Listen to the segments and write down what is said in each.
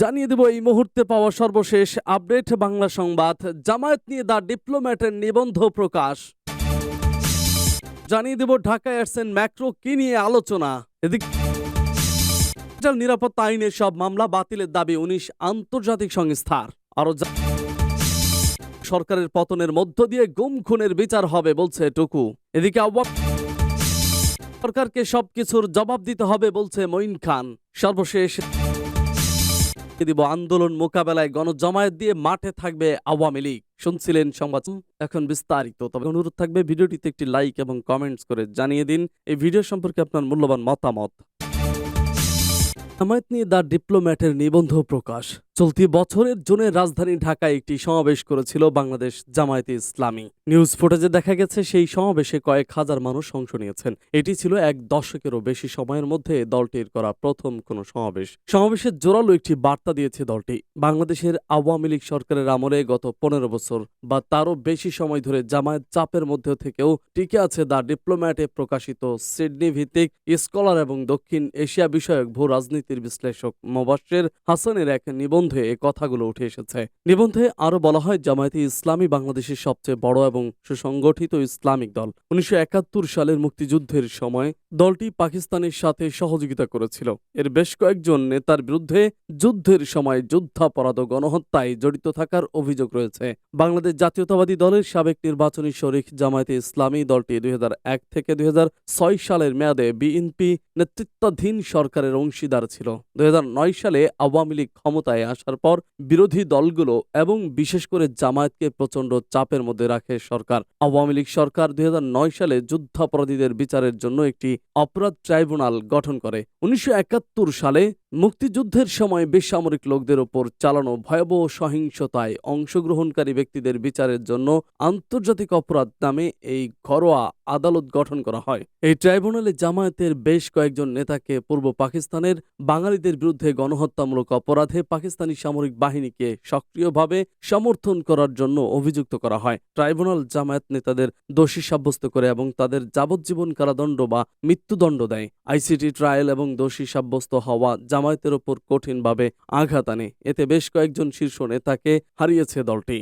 জানিয়ে দেব এই মুহূর্তে পাওয়া সর্বশেষ আপডেট বাংলা সংবাদ। জামায়াত নিয়ে দ্য ডিপ্লোম্যাটের নিবন্ধ প্রকাশ। জানিয়ে দেব ঢাকায় আসছেন ম্যাক্রো, কি নিয়ে আলোচনা? এদিক নিরাপত্তা আইনের সব মামলা বাতিলের দাবি উনিশ আন্তর্জাতিক সংস্থার। আরও সরকারের পতনের মধ্য দিয়ে গুম খুনের বিচার হবে বলছে টুকু। এদিকে সরকারকে সবকিছুর জবাব দিতে হবে বলছে মঈন খান। সর্বশেষ দিব আন্দোলন মোকাবেলায় গণজমায়েত দিয়ে মাঠে থাকবে আওয়ামী লীগ। শুনছিলেন সংবাদ। এখন বিস্তারিত। তবে অনুরোধ থাকবে, ভিডিওটিতে একটি লাইক এবং কমেন্টস করে জানিয়ে দিন। এই ভিডিও সম্পর্কে আপনার মূল্যবান মতামত। জামায়াত নিয়ে দ্য ডিপ্লোম্যাটের নিবন্ধ প্রকাশ। চলতি বছরের জুনে রাজধানী ঢাকায় একটি সমাবেশ করেছিল বাংলাদেশ জামায়াতে ইসলামী। নিউজ ফুটেজে দেখা গেছে, সেই সমাবেশে কয়েক হাজার মানুষ অংশ নিয়েছেন। এটি ছিল এক দশকেরও বেশি সময়ের মধ্যে দলটির করা প্রথম কোনো সমাবেশ। সমাবেশের জোরালো একটি বার্তা দিয়েছে দলটি। বাংলাদেশের আওয়ামী লীগ সরকারের আমলে গত পনেরো বছর বা তারও বেশি সময় ধরে জামায়াত চাপের মধ্যে থেকেও টিকে আছে দ্য ডিপ্লোম্যাটে প্রকাশিত সিডনি ভিত্তিক স্কলার এবং দক্ষিণ এশিয়া বিষয়ক ভূ রাজনীতির বিশ্লেষক মোবাশ্বের হাসানের এক নিবন্ধে এ কথাগুলো উঠে এসেছে। নিবন্ধে আরও বলা হয়, জামায়াতে ইসলামী বাংলাদেশের সবচেয়ে বড় এবং সুসংগঠিত ইসলামিক দল। উনিশশো একাত্তর সালের মুক্তিযুদ্ধের সময় দলটি পাকিস্তানের সাথে সহযোগিতা করেছিল। এর বেশ কয়েকজন নেতার বিরুদ্ধে যুদ্ধের সময় যুদ্ধাপরাধ গণহত্যায় জড়িত থাকার অভিযোগ রয়েছে। বাংলাদেশ জাতীয়তাবাদী দলের সাবেক নির্বাচনী শরিক জামায়াতে ইসলামী দলটি দুই হাজার এক থেকে দুই হাজার ছয় সালের মেয়াদে বিএনপি নেতৃত্বাধীন সরকারের অংশীদার ছিল। দুই সালে আওয়ামী লীগ ক্ষমতায় আসার পর বিরোধী দলগুলো এবং বিশেষ করে জামায়াতকে প্রচণ্ড চাপের মধ্যে রাখে সরকার। আওয়ামী লীগ সরকার দুই হাজার নয় সালে যুদ্ধাপরাধীদের বিচারের জন্য একটি অপরাধ ট্রাইব্যুনাল গঠন করে। উনিশশো একাত্তর সালে মুক্তিযুদ্ধের সময় বেসামরিক লোকদের ওপর চালানো ভয়াবহ সহিংসতায় অংশগ্রহণকারী ব্যক্তিদের বিচারের জন্য আন্তর্জাতিক অপরাধ নামে এই ঘরোয়া আদালত গঠন করা হয়। এই ট্রাইব্যুনালে জামায়াতের বেশ কয়েকজন নেতাকে পূর্ব পাকিস্তানের বাঙালিদের বিরুদ্ধে গণহত্যামূলক অপরাধে পাকিস্তানি সামরিক বাহিনীকে সক্রিয়ভাবে সমর্থন করার জন্য অভিযুক্ত করা হয়। ট্রাইব্যুনাল জামায়াত নেতাদের দোষী সাব্যস্ত করে এবং তাদের যাবজ্জীবন কারাদণ্ড বা মৃত্যুদণ্ড দেয়। আইসিটি ট্রায়াল এবং দোষী সাব্যস্ত হওয়া জামায়াতের ওপর কঠিনভাবে আঘাত আনে। এতে বেশ কয়েকজন শীর্ষ নেতাকে হারিয়েছে দলটি।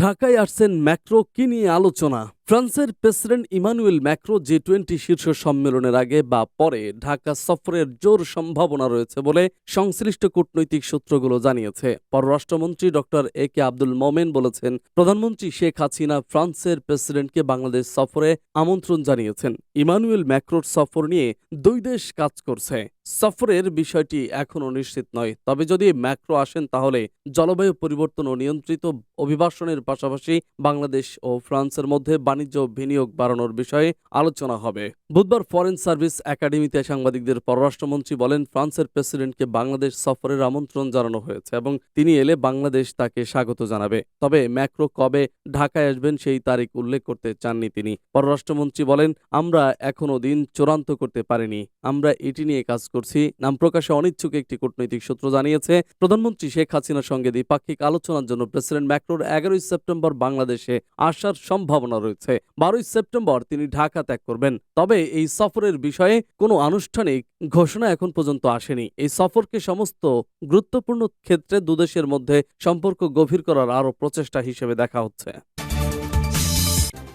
ঢাকায় আসছেন ম্যাক্রো, কি নিয়ে আলোচনা? ফ্রান্সের president Emmanuel Macron G twenty শীর্ষ সম্মেলনের আগে বা পরে ঢাকা সফরের জোর সম্ভাবনা রয়েছে বলে সংশ্লিষ্ট কূটনৈতিক সূত্রগুলো জানিয়েছে। পররাষ্ট্রমন্ত্রী ডক্টর এ কে আব্দুল মোমেন বলেছেন, প্রধানমন্ত্রী শেখ হাসিনা ফ্রান্সের প্রেসিডেন্টকে বাংলাদেশ সফরে আমন্ত্রণ জানিয়েছেন। ইমানুয়েল ম্যাক্রোর সফর নিয়ে দুই দেশ কাজ করছে। সফরের বিষয়টি এখনও নিশ্চিত নয়। তবে যদি ম্যাক্রো আসেন তাহলে জলবায়ু পরিবর্তন ও নিয়ন্ত্রিত অভিবাসনের পাশাপাশি বাংলাদেশ ও ফ্রান্সের মধ্যে বাণিজ্য বিনিয়োগ বাড়ানোর বিষয়ে আলোচনা হবে। বুধবার ফরেন সার্ভিস একাডেমিতে সাংবাদিকদের পররাষ্ট্রমন্ত্রী বলেন, ফ্রান্সের প্রেসিডেন্টকে বাংলাদেশ সফরের আমন্ত্রণ জানানো হয়েছে এবং তিনি এলে বাংলাদেশ তাকে স্বাগত জানাবে। তবে ম্যাক্রো কবে ঢাকায় আসবেন সেই তারিখ উল্লেখ করতে চাননি তিনি। পররাষ্ট্রমন্ত্রী বলেন, আমরা এখনও দিন চূড়ান্ত করতে পারিনি। আমরা এটি নিয়ে কাজ করছি। নাম প্রকাশে অনিচ্ছুক একটি কূটনৈতিক সূত্র জানিয়েছে, প্রধানমন্ত্রী শেখ হাসিনার সঙ্গে দ্বিপাক্ষিক আলোচনার জন্য প্রেসিডেন্ট ম্যাক্রোর এগারোই সেপ্টেম্বর বাংলাদেশে আসার সম্ভাবনা রয়েছে। বারোই সেপ্টেম্বর তিনি ঢাকা ত্যাগ করবেন। তবে এই সফরের বিষয়ে কোনো আনুষ্ঠানিক ঘোষণা এখন পর্যন্ত আসেনি। এই সফরকে সমস্ত গুরুত্বপূর্ণ ক্ষেত্রে দুদেশের মধ্যে সম্পর্ক গভীর করার আরও প্রচেষ্টা হিসেবে দেখা হচ্ছে।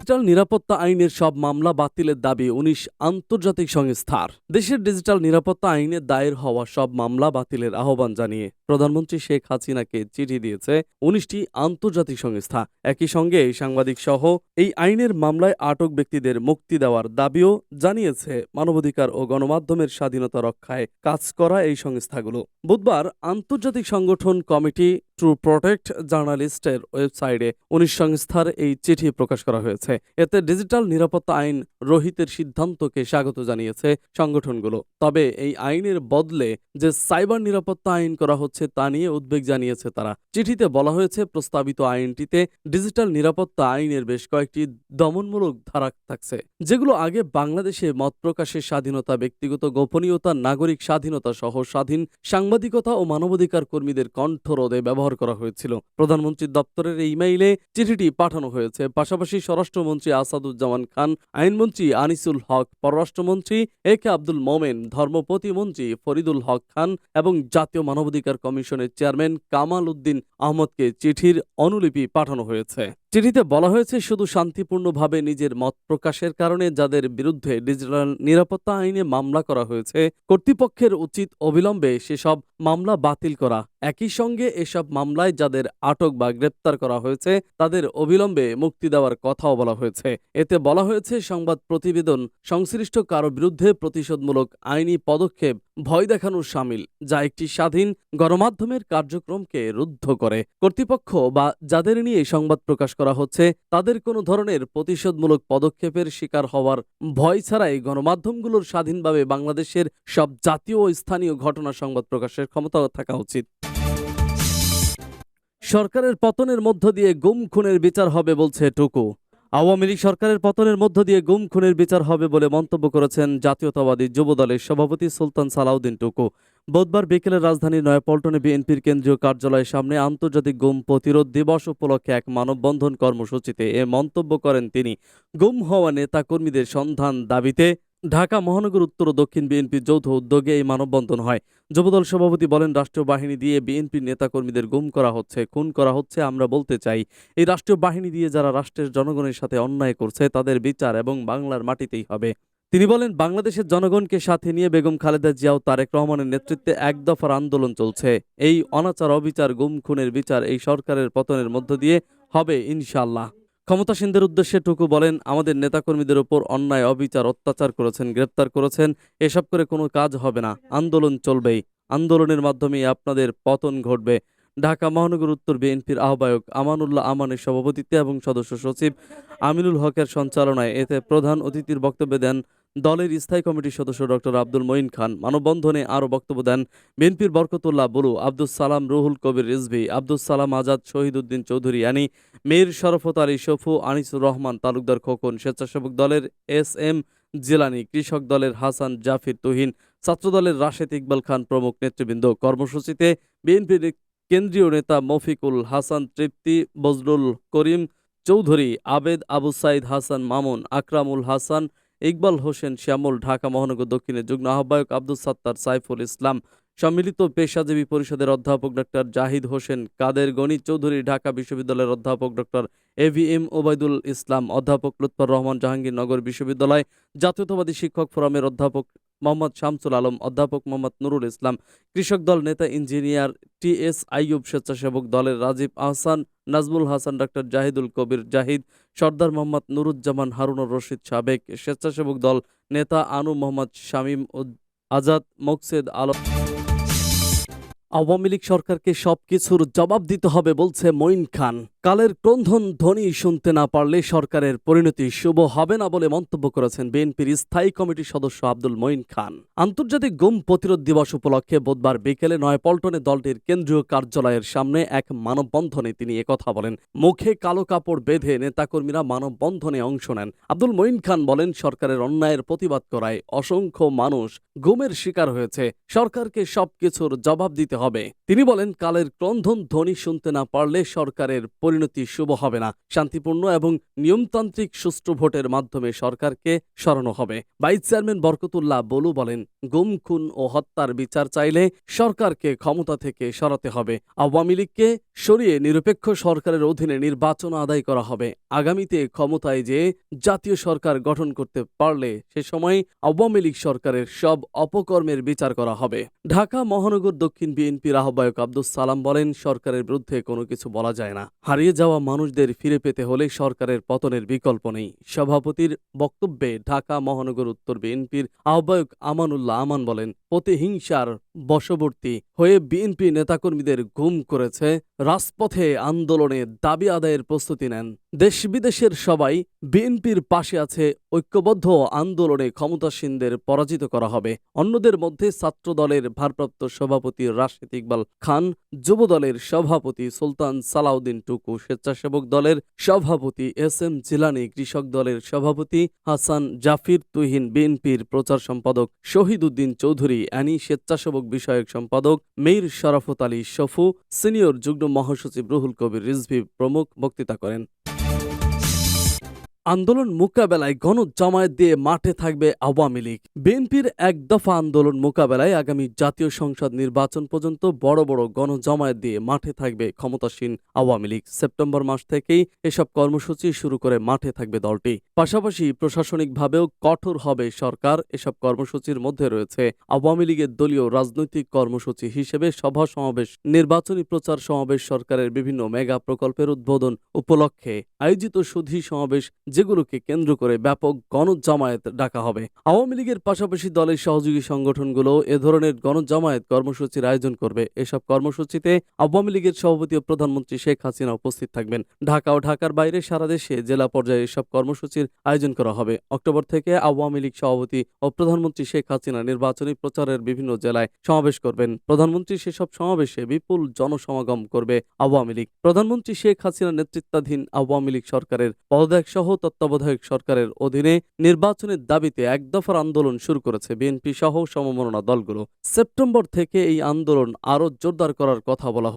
ডিজিটাল নিরাপত্তা আইনের সব মামলা বাতিলের দাবি উনিশ আন্তর্জাতিক সংস্থার। দেশের ডিজিটাল নিরাপত্তা আইনে দায়ের হওয়া সব মামলা বাতিলের আহ্বান জানিয়ে প্রধানমন্ত্রী শেখ হাসিনাকে চিঠি দিয়েছে উনিশটি আন্তর্জাতিক সংস্থা। একই সঙ্গে সাংবাদিক সহ এই আইনের মামলায় আটক ব্যক্তিদের মুক্তি দেওয়ার দাবিও জানিয়েছে মানবাধিকার ও গণমাধ্যমের স্বাধীনতা রক্ষায় কাজ করা এই সংস্থাগুলো। বুধবার আন্তর্জাতিক সংগঠন কমিটি টু প্রোটেক্ট জার্নালিস্টের ওয়েবসাইটে উনিশ সংস্থার এই চিঠি প্রকাশ করা হয়েছে। এতে ডিজিটাল নিরাপত্তা আইন রোহিতের সিদ্ধান্তকে স্বাগত জানিয়েছে সংগঠনগুলো। তবে এই আইনের বদলে যে সাইবার নিরাপত্তা আইন করা হচ্ছে তা নিয়ে উদ্বেগ জানিয়েছে তারা। চিঠিতে বলা হয়েছে, প্রস্তাবিত আইনটিতে ডিজিটাল নিরাপত্তা আইনের বেশ কয়েকটি দমনমূলক ধারা থাকছে, যেগুলো আগে বাংলাদেশে মত প্রকাশের স্বাধীনতা, ব্যক্তিগত গোপনীয়তা, নাগরিক স্বাধীনতা সহ স্বাধীন সাংবাদিকতা ও মানবাধিকার কর্মীদের কণ্ঠরোধে ব্যবহার করা হয়েছিল। প্রধানমন্ত্রীর দপ্তরের ইমেইলে চিঠিটি পাঠানো হয়েছে। পাশাপাশি স্বরাষ্ট্র স্বরাষ্ট্রমন্ত্রী আসাদুজ্জামান খান, আইনমন্ত্রী আনিসুল হক, পররাষ্ট্রমন্ত্রী এ কে আব্দুল মোমেন ধর্ম প্রতিমন্ত্রী ফরিদুল হক খান এবং জাতীয় মানবাধিকার কমিশনের চেয়ারম্যান কামাল উদ্দিন আহমদকে চিঠির অনুলিপি পাঠানো হয়েছে। চিঠিতে বলা হয়েছে, শুধু শান্তিপূর্ণভাবে নিজের মত প্রকাশের কারণে যাদের বিরুদ্ধে ডিজিটাল নিরাপত্তা আইনে মামলা করা হয়েছে, কর্তৃপক্ষের উচিত অবিলম্বে সেসব মামলা বাতিল করা। একই সঙ্গে এসব মামলায় যাদের আটক বা গ্রেপ্তার করা হয়েছে, তাদের অবিলম্বে মুক্তি দেওয়ার কথাও বলা হয়েছে। এতে বলা হয়েছে, সংবাদ প্রতিবেদন সংশ্লিষ্ট কারও বিরুদ্ধে প্রতিশোধমূলক আইনি পদক্ষেপ ভয় দেখানোর সামিল, যা একটি স্বাধীন গণমাধ্যমের কার্যক্রমকে রুদ্ধ করে। কর্তৃপক্ষ বা যাদের নিয়ে সংবাদ প্রকাশ করা হচ্ছে, তাদের কোনো ধরনের প্রতিশোধমূলক পদক্ষেপের শিকার হওয়ার ভয় ছাড়াই গণমাধ্যমগুলোর স্বাধীনভাবে বাংলাদেশের সব জাতীয় ও স্থানীয় ঘটনা সংবাদ প্রকাশের ক্ষমতা থাকা উচিত। সরকারের পতনের মধ্য দিয়ে গুম খুনের বিচার হবে বলছে টুকু। আওয়ামী লীগ সরকারের পতনের মধ্য দিয়ে গুম খুনের বিচার হবে বলে মন্তব্য করেছেন জাতীয়তাবাদী যুবদলের সভাপতি সুলতান সালাউদ্দিন টুকু। বুধবার বিকেলে রাজধানীর নয়াপল্টনে বিএনপির কেন্দ্রীয় কার্যালয়ের সামনে আন্তর্জাতিক গুম প্রতিরোধ দিবস উপলক্ষে এক মানববন্ধন কর্মসূচিতে এ মন্তব্য করেন তিনি। গুম হওয়া নেতাকর্মীদের সন্ধান দাবিতে ঢাকা মহানগর উত্তর ও দক্ষিণ বিএনপির যৌথ উদ্যোগে এই মানববন্ধন হয়। যুবদল সভাপতি বলেন রাষ্ট্রীয় বাহিনী দিয়ে বিএনপির নেতাকর্মীদের গুম করা হচ্ছে, খুন করা হচ্ছে, আমরা বলতে চাই, এই রাষ্ট্রীয় বাহিনী দিয়ে যারা রাষ্ট্রের জনগণের সাথে অন্যায় করছে, তাদের বিচার এবং বাংলার মাটিতেই হবে। তিনি বলেন, বাংলাদেশের জনগণকে সাথে নিয়ে বেগম খালেদা জিয়াও তারেক রহমানের নেতৃত্বে এক দফার আন্দোলন চলছে। এই অনাচার, অবিচার, গুম, খুনের বিচার এই সরকারের পতনের মধ্য দিয়ে হবে ইনশাল্লাহ ক্ষমতাসীনদের উদ্দেশ্যে টুকু বলেন, আমাদের নেতাকর্মীদের ওপর অন্যায়, অবিচার, অত্যাচার করেছেন, গ্রেপ্তার করেছেন, এসব করে কোনো কাজ হবে না, আন্দোলন চলবেই। আন্দোলনের মাধ্যমেই আপনাদের পতন ঘটবে। ঢাকা মহানগর উত্তর বিএনপির আহ্বায়ক আমানুল্লাহ আমানের সভাপতিত্বে এবং সদস্য সচিব আমিনুল হকের সঞ্চালনায় এতে প্রধান অতিথির বক্তব্য দেন দলের স্থায়ী কমিটির সদস্য ডক্টর আব্দুল মঈন খান মানববন্ধনে আরও বক্তব্য দেন বিএনপির বরকতুল্লাহ বুলু আব্দুল সালাম, রুহুল কবির রিজভি আব্দুল সালাম আজাদ, শহীদুদ্দিন চৌধুরী আনি, মীর শরফত আলী শফু, আনিসুর রহমান, তালুকদার খোকন, স্বেচ্ছাসেবক দলের এস এম জিলানি, কৃষক দলের হাসান জাফির তুহিন, ছাত্রদলের রাশেদ ইকবাল খান প্রমুখ নেতৃবৃন্দ। কর্মসূচিতে বিএনপির কেন্দ্রীয় নেতা মফিকুল হাসান তৃপ্তি, বজলুল করিম চৌধুরী, আবেদ আবু সাইদ হাসান মামুন, আকরামুল হাসান ইকবাল হোসেন, শ্যামল, ঢাকা মহানগর দক্ষিণের যুগ্ম আহ্বায়ক আব্দুল সাত্তার, সাইফুল ইসলাম, সম্মিলিত পেশাজীবী পরিষদের অধ্যাপক ডক্টর জাহিদ হোসেন, কাদের গণিত চৌধুরী, ঢাকা বিশ্ববিদ্যালয়ের অধ্যাপক doctor A V M Obaidul Islam, অধ্যাপক লুৎফর রহমান জাহাঙ্গীরনগর বিশ্ববিদ্যালয়, জাতীয়তাবাদী শিক্ষক ফোরামের অধ্যাপক মোহাম্মদ শামসুল আলম, অধ্যাপক মোহাম্মদ নুরুল ইসলাম, কৃষক দল নেতা ইঞ্জিনিয়ার টি এস আইয়ুব স্বেচ্ছাসেবক দলের রাজীব আহসান, নাজমুল হাসান ডক্টর জাহিদুল কবির জাহিদ, সর্দার মোহাম্মদ নুরুজ্জামান হারুনুর রশিদ সাবেক স্বেচ্ছাসেবক দল নেতা আনু মোহাম্মদ শামীম আজাদ, মোকসেদ আলম আওয়ামী লীগ সরকারকে সবকিছুর জবাব দিতে হবে বলছে মঈন খান। কালের ক্রন্ধন ধ্বনি শুনতে না পারলে সরকারের পরিণতি শুভ হবে না বলে মন্তব্য করেছেন বিএনপির স্থায়ী কমিটির সদস্য আব্দুল মঈন খান। আন্তর্জাতিক গুম প্রতিরোধ দিবস উপলক্ষে বুধবার বিকেলে নয়াপল্টনে দলটির কেন্দ্রীয় কার্যালয়ের সামনে এক মানববন্ধনে তিনি একথা বলেন। মুখে কালো কাপড় বেঁধে নেতাকর্মীরা মানববন্ধনে অংশ নেন। আব্দুল মঈন খান বলেন, সরকারের অন্যায়ের প্রতিবাদ করায় অসংখ্য মানুষ গুমের শিকার হয়েছে। সরকারকে সবকিছুর জবাব দিতে হবে। তিনি বলেন, কালের ক্রন্ধন ধ্বনি শুনতে না পারলে সরকারের পরিণতি শুভ হবে না। শান্তিপূর্ণ এবং নিয়মতান্ত্রিক সুষ্ঠু ভোটের মাধ্যমে সরকারকে সরানো হবে। ভাইস চেয়ারম্যান বরকতুল্লাহ বলু বলেন, গুম, খুন ও হত্যার বিচার চাইলে সরকারকে ক্ষমতা থেকে সরাতে হবে। আওয়ামী লীগকে সরিয়ে নিরপেক্ষ সরকারের অধীনে নির্বাচন আদায় করা হবে। আগামীতে ক্ষমতায় যে জাতীয় সরকার গঠন করতে পারলে সে সময় আওয়ামী লীগ সরকারের সব অপকর্মের বিচার করা হবে। ঢাকা মহানগর দক্ষিণ বিএনপির আহ্বায়ক আব্দুল সালাম বলেন, সরকারের বিরুদ্ধে কোনো কিছু বলা যায় না। হারিয়ে যাওয়া মানুষদের ফিরে পেতে হলে সরকারের পতনের বিকল্প নেই। সভাপতির বক্তব্যে ঢাকা মহানগর উত্তর বিএনপির আহ্বায়ক আমানুল্লাহ আমান বলেন, প্রতিহিংসার বশবর্তী হয়ে বিএনপি নেতাকর্মীদের ঘুম করেছে রাজপথে আন্দোলনে দাবি আদায়ের প্রস্তুতি নেন। দেশ বিদেশের সবাই বিএনপির পাশে আছে, ঐক্যবদ্ধ আন্দোলনে ক্ষমতাসীনদের পরাজিত করা হবে। অন্যদের মধ্যে ছাত্র দলের ভারপ্রাপ্ত সভাপতি রাশেদ ইকবাল খান যুব দলের সভাপতি সুলতান সালাউদ্দিন টুকু, স্বেচ্ছাসেবক দলের সভাপতি এস এম জিলানি, কৃষক দলের সভাপতি হাসান জাফির তুহিন, বিএনপির প্রচার সম্পাদক শহীদ উদ্দিন চৌধুরী, অ্যানি স্বেচ্ছাসেবক বিষয়ক সম্পাদক মেইর শরাফত আলী শফু সিনিয়র যুগ্ম মহাসচিব রুহুল কবির রিজভি প্রমুখ বক্তৃতা করেন। আন্দোলন মোকাবেলায় গণজামায়াত দিয়ে মাঠে থাকবে আওয়ামী লীগ। বিএনপির এক দফা আন্দোলন মোকাবেলায় আগামী জাতীয় সংসদ নির্বাচন পর্যন্ত বড় বড় গণজামায়াত দিয়ে মাঠে থাকবে ক্ষমতাসীন আওয়ামী লীগ। সেপ্টেম্বর মাস থেকেই এসব কর্মসূচি শুরু করে মাঠে থাকবে দলটি। পাশাপাশি প্রশাসনিকভাবেও কঠোর হবে সরকার। এসব কর্মসূচির মধ্যে রয়েছে আওয়ামী লীগের দলীয় রাজনৈতিক কর্মসূচি হিসেবে সভা সমাবেশ, নির্বাচনী প্রচার সমাবেশ, সরকারের বিভিন্ন মেগা প্রকল্পের উদ্বোধন উপলক্ষে আয়োজিত সুধী সমাবেশ যেগুলোকে কেন্দ্র করে ব্যাপক গণজামায়াত ডাকা হবে। আওয়ামী লীগের পাশাপাশি দলের সহযোগী সংগঠনগুলো এ ধরনের গণজামায়াত কর্মসূচির আয়োজন করবে। এসব কর্মসূচিতে আওয়ামী লীগের সভাপতি ও প্রধানমন্ত্রী শেখ হাসিনা উপস্থিত থাকবেন। ঢাকা ও ঢাকার বাইরে সারা দেশে জেলা পর্যায়ে এসব কর্মসূচির আয়োজন করা হবে। অক্টোবর থেকে আওয়ামী লীগ সভাপতি ও প্রধানমন্ত্রী শেখ হাসিনা নির্বাচনী প্রচারের বিভিন্ন জেলায় সমাবেশ করবেন। প্রধানমন্ত্রী সেসব সমাবেশে বিপুল জনসমাগম করবে আওয়ামী লীগ। প্রধানমন্ত্রী শেখ হাসিনা নেতৃত্বাধীন আওয়ামী লীগ সরকারের পদত্যাগ সহ তত্ত্বাবধায়ক সরকারের অধীনে নির্বাচনের দাবিতে এক দফার আন্দোলন শুরু করেছে বিএনপি সহ সমমনা দলগুলো। সেপ্টেম্বর থেকে এই আন্দোলন আরও জোরদার করার কথা বলা